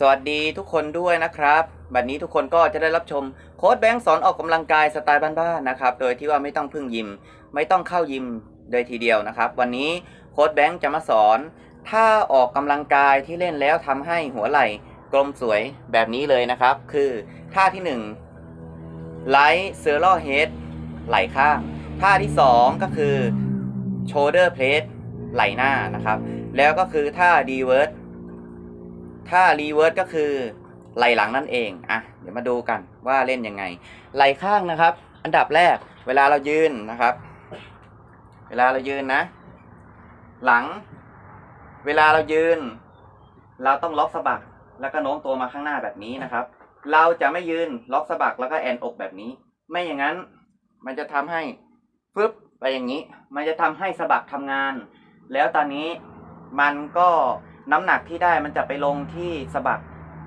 สวัสดีทุกคนด้วยนะครับ บัดนี้ทุกคนก็จะได้รับชมโค้ดแบงค์สอนออกกำลังกายสไตล์บ้านๆนะครับ โดยที่ว่าไม่ต้องพึ่งยิม ไม่ต้องเข้ายิมโดยทีเดียวนะครับ วันนี้โค้ดแบงค์จะมาสอนท่าออกกำลังกายที่เล่นแล้วทำให้หัวไหล่กลมสวยแบบนี้เลยนะครับ คือท่าที่1ไลท์เซอร์ลเฮดไหล่ข้าง ท่าที่ 2 ก็คือโชเดอร์เพลทไหล่หน้านะครับ แล้วก็คือท่าดีเวิร์ ถ้ารีเวิร์สก็คือไหลหลังนั่นเองอะเดี๋ยวมาดูกันว่าเล่นยังไง ไหลข้างนะครับ อันดับแรกเวลาเรายืนนะครับ เวลาเรายืนนะ หลัง เวลาเรายืน เราต้องล็อกสะบักแล้วก็โน้มตัวมาข้างหน้าแบบนี้นะครับ เราจะไม่ยืนล็อกสะบักแล้วก็แอนอกแบบนี้ ไม่อย่างนั้นมันจะทำให้ฟึบไปอย่างนี้ มันจะทำให้สะบักทำงาน แล้วตอนนี้มันก็ น้ำหนักที่ได้มันจะไปลงที่สะบัก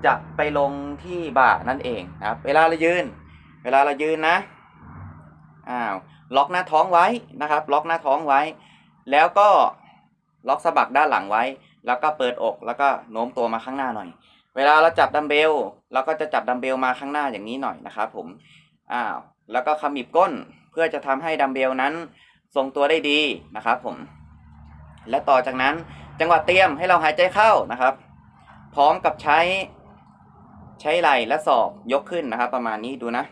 จะไปลงที่บ่านั่นเองนะครับ เวลาเรายืน เวลาเรายืนนะอ้าวล็อกหน้าท้องไว้นะครับ ล็อกหน้าท้องไว้ แล้วก็ล็อกสะบักด้านหลังไว้ แล้วก็เปิดอกแล้วก็โน้มตัวมาข้างหน้าหน่อย เวลาเราจับดัมเบลเราก็จะจับดัมเบลมาข้างหน้าอย่างนี้หน่อยนะครับผมอ้าวแล้วก็ขมิบก้นเพื่อจะทำให้ดัมเบลนั้นทรงตัวได้ดีนะครับผม และต่อจากนั้น จังหวะเตรียมให้เราหายใจเข้านะครับ พร้อมกับใช้ใช้ไหล่และศอกยกขึ้นนะครับ ประมาณนี้ดูนะ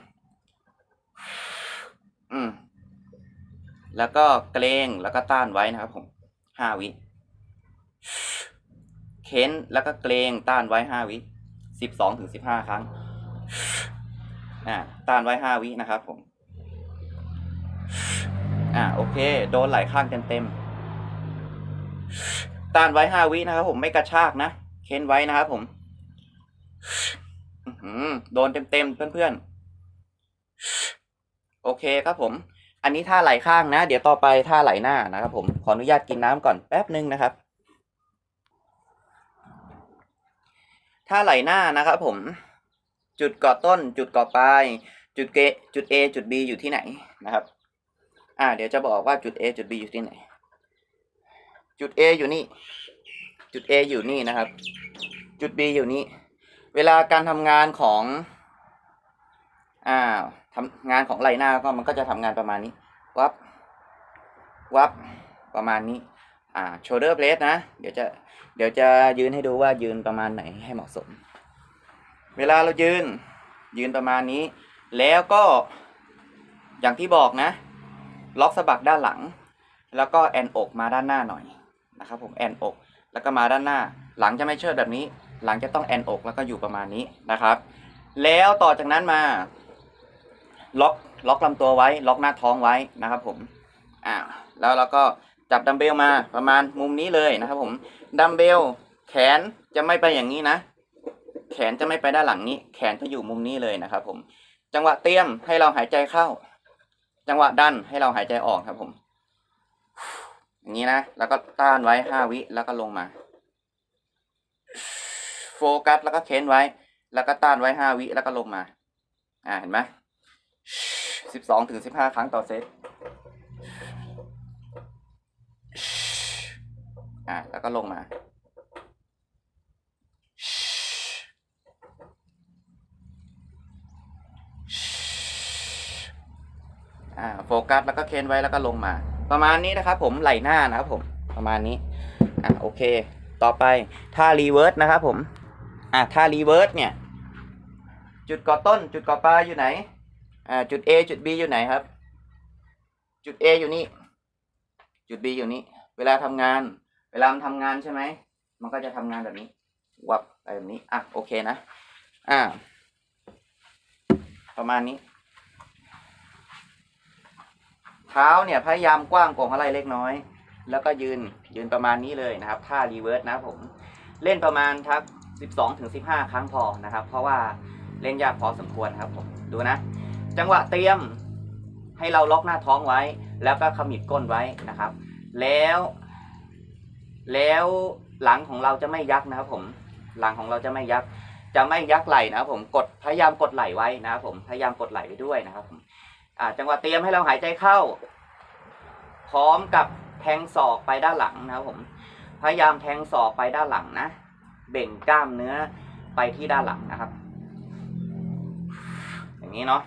อืม แล้วก็เกรงแล้วก็ต้านไว้นะครับ ผมห้าวิเค้นแล้วก็เกรงต้านไว้ห้าวิสิบสองถึงสิบห้าครั้งอ่าต้านไว้ห้าวินะครับ ผมอ่าโอเค โดนไหล่ข้างเต็มเต็ม ต้านไว้ห้าวินะครับผมไม่กระชากนะเค้นไว้นะครับผมโดนเต็มเต็มๆเพื่อนๆ โอเคครับผม อันนี้ท่าไหลข้างนะ เดี๋ยวต่อไปท่าไหลหน้านะครับผม ขออนุญาตกินน้ำก่อนแป๊บนึงนะครับ ท่าไหลหน้านะครับผม จุดก่อต้น จุดก่อปลาย จุดเกจุด A จุด B อยู่ที่ไหนนะครับ อ่า เดี๋ยวจะบอกว่าจุด A จุด B อยู่ที่ไหน จุด A อยู่นี่ จุด A อยู่นี่นะครับ จุด B อยู่นี่ เวลาการทำงานของอ่าทำงานของไหล่หน้าก็มันก็จะทำงานประมาณนี้ วับ วับ ประมาณนี้ อ่า shoulder blade นะ เดี๋ยวจะ เดี๋ยวจะยืนให้ดูว่ายืนประมาณไหนให้เหมาะสม เวลาเรายืน ยืนประมาณนี้ แล้วก็ อย่างที่บอกนะ ล็อกสะบักด้านหลัง แล้วก็แอนอกมาด้านหน้าหน่อย ครับผมแอนอก แล้วก็มาด้านหน้า หลังจะไม่เชิดแบบนี้ หลังจะต้องแอนอกแล้วก็อยู่ประมาณนี้นะครับ แล้วต่อจากนั้นมาล็อกล็อกลำตัวไว้ ล็อกหน้าท้องไว้นะครับผมอ่าแล้วเราก็จับดัมเบลมาประมาณมุมนี้เลยนะครับผมดัมเบลแขนจะไม่ไปอย่างนี้นะ แขนจะไม่ไปด้านหลังนี้ แขนจะอยู่มุมนี้เลยนะครับผม จังหวะเตรียมให้เราหายใจเข้า จังหวะดันให้เราหายใจออกครับผม อย่างนี้นะ แล้วก็ต้านไว้ห้าวิแล้วก็ลงมา โฟกัสแล้วก็เค้นไว้ แล้วก็ต้านไว้ห้าวิแล้วก็ลงมา อ่าเห็นไหมสิบสองถึงสิบห้าครั้งต่อเซตอ่าแล้วก็ลงมาอ่าโฟกัสแล้วก็เค้นไว้แล้วก็ลงมา ประมาณนี้นะครับผมไหลหน้านะครับผมประมาณนี้อ่าโอเค ต่อไปท่ารีเวิร์สนะครับผมอ่าท่ารีเวิร์สเนี่ยจุดก่อต้น จุดก่อปลายอยู่ไหนอ่าจุด A จุด B อยู่ไหนครับ จุด A อยู่นี่ จุด B อยู่นี่ เวลาทำงาน เวลามันทำงานใช่ไหม มันก็จะทำงานแบบนี้ วับไปแบบนี้ อะ โอเคนะ อ่า ประมาณนี้ เท้าเนี่ยพยายามกว้างกว่าหัวไหล่เล็กน้อย แล้วก็ยืนยืนประมาณนี้เลยนะครับท่ารีเวิร์สนะผมเล่นประมาณทัก 12ถึง15 ครั้งพอนะครับ เพราะว่าเล่นยากพอสมควรครับผมดูนะ จังหวะเตรียมให้เราล็อกหน้าท้องไว้ แล้วก็ขมิบก้นไว้นะครับ แล้ว แล้วหลังของเราจะไม่ยักนะครับผมหลังของเราจะไม่ยักจะไม่ยักไหล่นะครับผมกดพยายามกดไหล่ไว้นะครับผมพยายามกดไหล่ไว้ด้วยนะครับผม จังหวะเตรียมให้เราหายใจเข้า พร้อมกับแทงศอกไปด้านหลังนะครับผม พยายามแทงศอกไปด้านหลังนะ เบ่งกล้ามเนื้อไปที่ด้านหลังนะครับ อย่างนี้เนาะ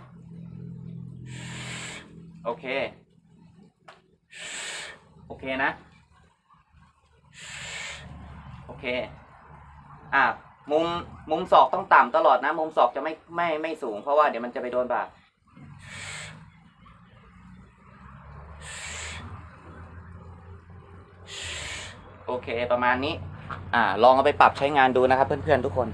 โอเค โอเคนะ โอเค อะมุมมุมศอกต้องต่ำตลอดนะ มุมศอกจะไม่ไม่ไม่สูงเพราะว่าเดี๋ยวมันจะไปโดนบาด โอเคประมาณนี้ อ่า ลองเอาไปปรับใช้งานดูนะครับเพื่อนๆทุกคน